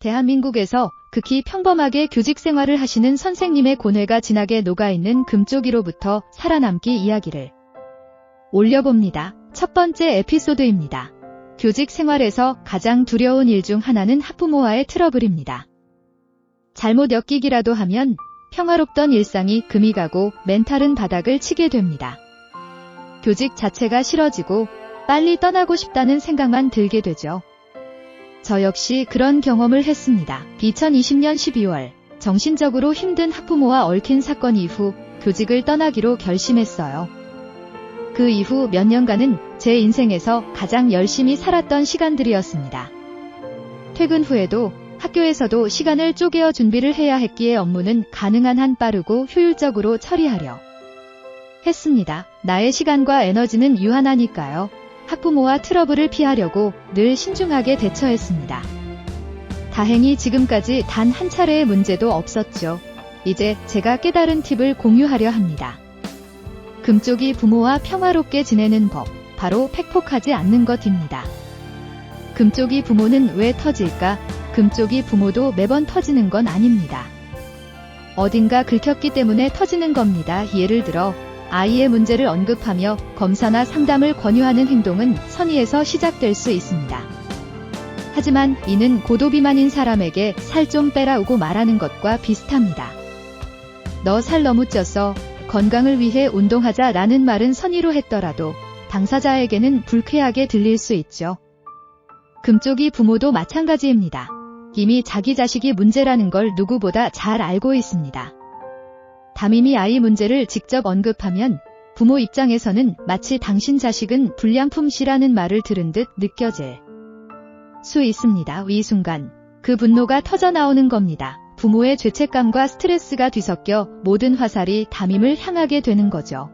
대한민국에서 극히 평범하게 교직 생활을 하시는 선생님의 고뇌가 진하게 녹아있는 금쪽이로부터 살아남기 이야기를 올려봅니다. 첫 번째 에피소드입니다. 교직 생활에서 가장 두려운 일 중 하나는 학부모와의 트러블입니다. 잘못 엮이기라도 하면 평화롭던 일상이 금이 가고 멘탈은 바닥을 치게 됩니다. 교직 자체가 싫어지고 빨리 떠나고 싶다는 생각만 들게 되죠. 저 역시 그런 경험을 했습니다. 2020년 12월 정신적으로 힘든 학부모와 얽힌 사건 이후 교직을 떠나기로 결심했어요. 그 이후 몇 년간은 제 인생에서 가장 열심히 살았던 시간들이었습니다. 퇴근 후에도 학교에서도 시간을 쪼개어 준비를 해야 했기에 업무는 가능한 한 빠르고 효율적으로 처리하려 했습니다. 나의 시간과 에너지는 유한하니까요. 학부모와 트러블을 피하려고 늘 신중하게 대처했습니다. 다행히 지금까지 단 한 차례의 문제도 없었죠. 이제 제가 깨달은 팁을 공유하려 합니다. 금쪽이 부모와 평화롭게 지내는 법, 바로 팩폭하지 않는 것입니다. 금쪽이 부모는 왜 터질까? 금쪽이 부모도 매번 터지는 건 아닙니다. 어딘가 긁혔기 때문에 터지는 겁니다. 예를 들어, 아이의 문제를 언급하며 검사나 상담을 권유하는 행동은 선의에서 시작될 수 있습니다. 하지만 이는 고도비만인 사람에게 살 좀 빼라고 말하는 것과 비슷합니다. 너 살 너무 쪘어. 건강을 위해 운동하자 라는 말은 선의로 했더라도 당사자에게는 불쾌하게 들릴 수 있죠. 금쪽이 부모도 마찬가지입니다. 이미 자기 자식이 문제라는 걸 누구보다 잘 알고 있습니다. 담임이 아이 문제를 직접 언급하면 부모 입장에서는 마치 당신 자식은 불량품시라는 말을 들은 듯 느껴질 수 있습니다. 이 순간 그 분노가 터져 나오는 겁니다. 부모의 죄책감과 스트레스가 뒤섞여 모든 화살이 담임을 향하게 되는 거죠.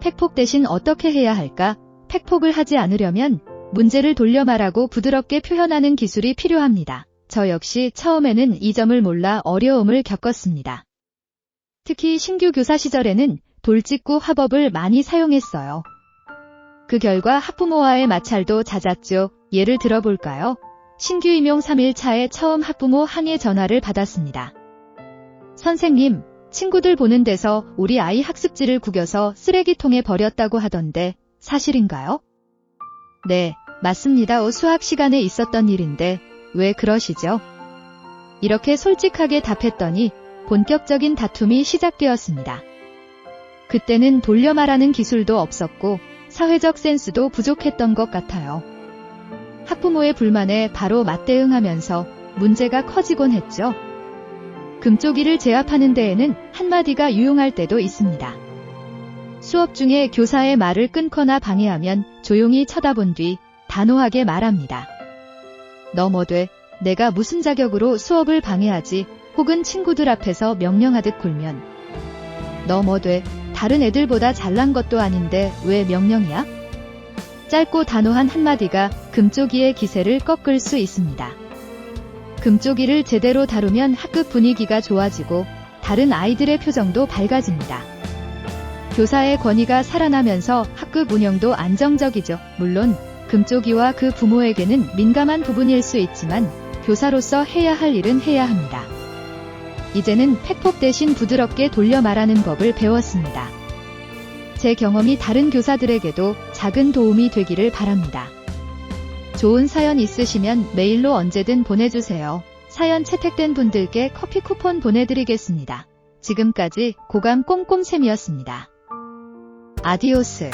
팩폭 대신 어떻게 해야 할까? 팩폭을 하지 않으려면 문제를 돌려 말하고 부드럽게 표현하는 기술이 필요합니다. 저 역시 처음에는 이 점을 몰라 어려움을 겪었습니다. 특히 신규 교사 시절에는 돌직구 화법을 많이 사용했어요. 그 결과 학부모와의 마찰도 잦았죠. 예를 들어볼까요? 신규 임용 3일차에 처음 학부모 항의 전화를 받았습니다. 선생님, 친구들 보는 데서 우리 아이 학습지를 구겨서 쓰레기통에 버렸다고 하던데 사실인가요? 네, 맞습니다. 수학 시간에 있었던 일인데 왜 그러시죠? 이렇게 솔직하게 답했더니 본격적인 다툼이 시작되었습니다. 그때는 돌려 말하는 기술도 없었고 사회적 센스도 부족했던 것 같아요. 학부모의 불만에 바로 맞대응하면서 문제가 커지곤 했죠. 금쪽이를 제압하는 데에는 한마디가 유용할 때도 있습니다. 수업 중에 교사의 말을 끊거나 방해하면 조용히 쳐다본 뒤 단호하게 말합니다. 너뭐 돼? 내가 무슨 자격으로 수업을 방해하지? 혹은 친구들 앞에서 명령하듯 굴면 너 뭐 돼? 다른 애들보다 잘난 것도 아닌데 왜 명령이야? 짧고 단호한 한마디가 금쪽이의 기세를 꺾을 수 있습니다. 금쪽이를 제대로 다루면 학급 분위기가 좋아지고 다른 아이들의 표정도 밝아집니다. 교사의 권위가 살아나면서 학급 운영도 안정적이죠. 물론 금쪽이와 그 부모에게는 민감한 부분일 수 있지만 교사로서 해야 할 일은 해야 합니다. 이제는 팩폭 대신 부드럽게 돌려 말하는 법을 배웠습니다. 제 경험이 다른 교사들에게도 작은 도움이 되기를 바랍니다. 좋은 사연 있으시면 메일로 언제든 보내주세요. 사연 채택된 분들께 커피 쿠폰 보내드리겠습니다. 지금까지 고감 꼼꼼샘이었습니다. 아디오스.